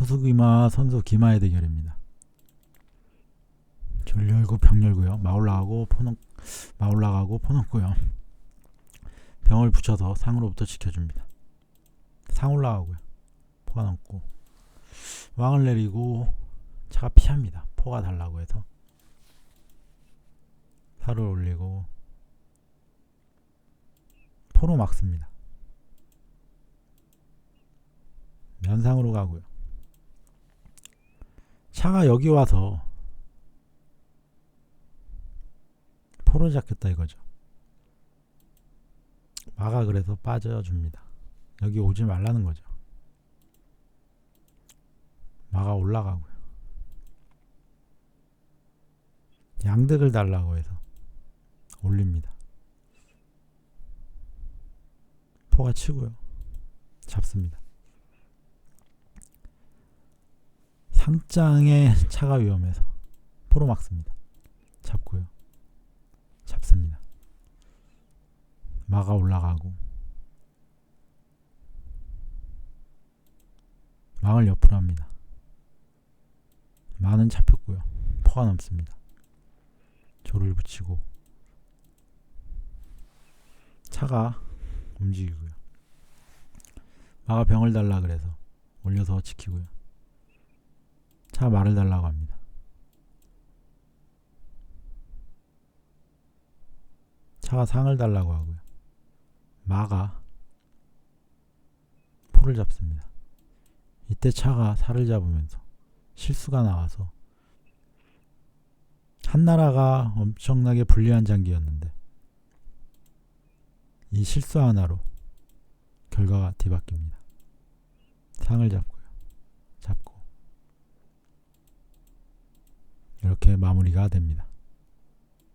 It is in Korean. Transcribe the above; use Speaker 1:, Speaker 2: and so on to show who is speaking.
Speaker 1: 소수 기마 선수 기마의 대결입니다. 절 열고 병 열고요. 마 올라가고 포놓 마 올라가고 포 놓고요. 병을 붙여서 상으로부터 지켜줍니다. 상 올라가고요. 포가 넘고 왕을 내리고 차가 피합니다. 포가 달라고 해서 살을 올리고 포로 막습니다. 면상으로 가고요. 차가 여기 와서 포로 잡겠다 이거죠. 마가 그래서 빠져줍니다. 여기 오지 말라는 거죠. 마가 올라가고요. 양득을 달라고 해서 올립니다. 포가 치고요. 잡습니다. 상장에 차가 위험해서 포로 막습니다. 잡고요. 잡습니다. 마가 올라가고 망을 옆으로 합니다. 마는 잡혔고요. 포가 넘습니다. 조를 붙이고 차가 움직이고요. 마가 병을 달라 그래서 올려서 지키고요. 차 말을 달라고 합니다. 차가 상을 달라고 하고요. 마가 포를 잡습니다. 이때 차가 살을 잡으면서 실수가 나와서 한나라가 엄청나게 불리한 장기였는데 이 실수 하나로 결과가 뒤바뀝니다. 상을. 잡고 이렇게 마무리가 됩니다.